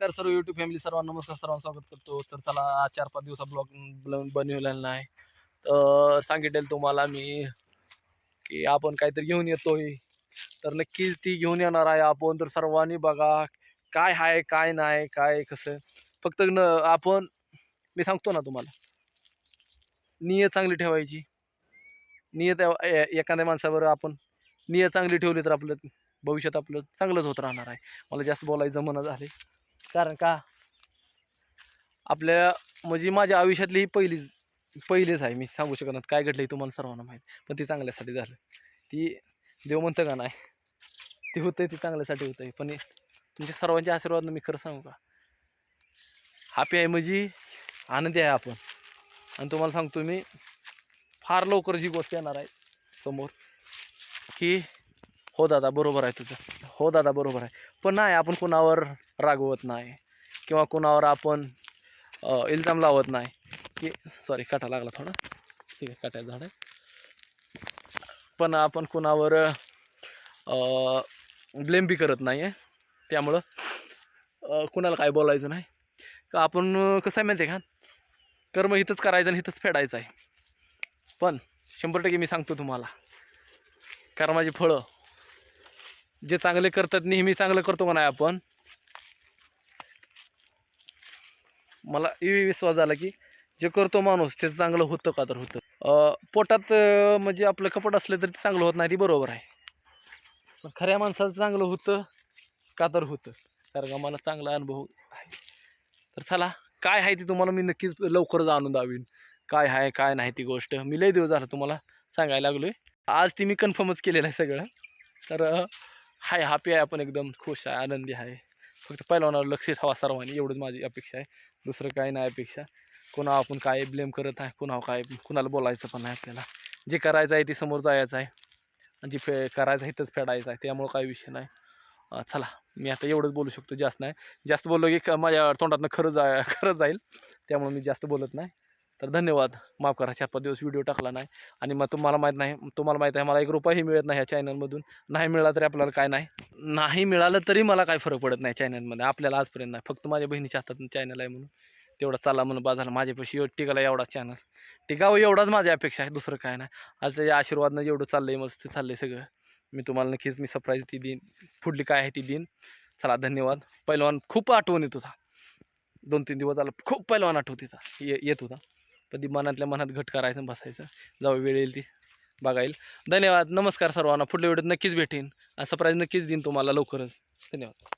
नमस्कार सर्व YouTube family सर्वांना नमस्कार सर्वांना स्वागत करतो. तर चला चार पाच दिवसा ब्लॉग बनवलेला नाही. तर सांगितलेलं तुम्हाला मी की आपण काहीतरी घेऊन येतोय. तर नक्कीच ती घेऊन येणार आहे आपण. तर सर्वांनी बघा काय आहे काय नाही काय कसं. फक्त न आपण मी सांगतो ना तुम्हाला. नियत चांगली ठेवायची. नियत एखाद्या माणसावर आपण नियत चांगली ठेवली तर आपलं भविष्यात आपलं चांगलंच होत राहणार आहे. मला जास्त बोलायचं म्हणत झाले कारण का? आपल्या म्हणजे माझ्या आयुष्यातली ही पहिलीच पहिलीच आहे. मी सांगू शकत नाही काय घडलं हे तुम्हाला सर्वांना माहीत. पण ती चांगल्यासाठी झालं. ती देव म्हणतं का नाही ती होतंय ती चांगल्यासाठी होतंय. पण तुमच्या सर्वांच्या आशीर्वाद मी खरं सांगू का? हॅपी आहे म्हणजे आनंदी आहे आपण. आणि तुम्हाला सांगतो मी फार लवकर जी गोष्ट येणार आहे समोर की हो दादा बरोबर आहे तुझं. हो दादा बरोबर आहे. पण नाही आपण कोणावर रागवत नाही किंवा कोणावर आपण इल्झाम इल्जाम लावत नाही. की सॉरी काटा लागला थोडा. ठीक आहे काटायचं झाड आहे. पण आपण कोणावर ब्लेम बी करत नाही आहे त्यामुळं कुणाला काय बोलायचं नाही. का आपण कसं आहे माहिती आहे का? कर्म इथंच करायचं आणि इथंच फेडायचं आहे. पण शंभर टक्के मी सांगतो तुम्हाला. कर्माची फळं जे चांगले करतात नेहमी चांगलं करतो का नाही आपण? मला एवढी विश्वास झाला की जे करतो माणूस ते चांगलं होतं का तर होतं. पोटात म्हणजे आपलं कपट असलं तरी ते चांगलं होत नाही ती बरोबर आहे. पण खऱ्या माणसाचं चांगलं होतं का तर होतं? कारण का मला चांगला अनुभव आहे. तर चला काय आहे ती तुम्हाला मी नक्कीच लवकरच आणून दावीन. काय आहे काय नाही ती गोष्ट. मी लय दिवस झालं तुम्हाला सांगायला लागलोय. आज ती मी कन्फर्मच केलेलं आहे सगळं. तर हाय हॅपी आहे आपण एकदम खुश आहे आनंदी आहे. फक्त पहिलवानावर लक्ष ठेवा सर्वांनी एवढंच माझी अपेक्षा आहे. दुसरं काही नाही अपेक्षा. कोणा आपण काय ब्लेम करत आहे कुणावर काय कुणाला बोलायचं पण नाही आपल्याला. जे करायचं आहे ते समोर जायचं आहे. आणि जे फे करायचं आहे तेच फेडायचं आहे त्यामुळं काही विषय नाही. चला मी आता एवढंच बोलू शकतो जास्त नाही. जास्त बोललो की माझ्या तोंडातनं खरं जा खरं जाईल. त्यामुळे मी जास्त बोलत नाही. तर धन्यवाद. माफ करा चार पाच दिवस व्हिडिओ टाकला नाही. आणि मग तुम्हाला माहीत नाही तुम्हाला माहीत आहे मला एक रुपयाही मिळत नाही ह्या चॅनलमधून नाही मिळाला तरी आपल्याला काय नाही. नाही मिळालं तरी मला काय फरक पडत नाही चॅनलमध्ये आपल्याला आजपर्यंत नाही. फक्त माझ्या बहिणीच्या हातात चॅनल आहे म्हणून. तेवढा चालला म्हणून बाजारला माझ्यापाशी एव- टिकाला एवढा चॅनल टिकावं एवढाच माझी अपेक्षा आहे. दुसरं काय नाही. आज त्याच्या आशीर्वादनं एवढं चाललं आहे मस्त चाललं आहे सगळं. मी तुम्हाला नक्कीच मी सरप्राईज ती देईन. पुढली काय आहे ती देईन. चला धन्यवाद. पहिलवान खूप आठवण येत होता. दोन तीन दिवस आला खूप पहिलवान आठवत होता ये येत होता. पण ती मनातल्या मनात घट करायचं बसायचं. जाऊ वेळ येईल ती. बघाईल धन्यवाद. नमस्कार सर्वांना. पुढल्या व्हिडिओत नक्कीच भेटेन. सरप्राईज नक्कीच देईन तुम्हाला लवकरच. धन्यवाद.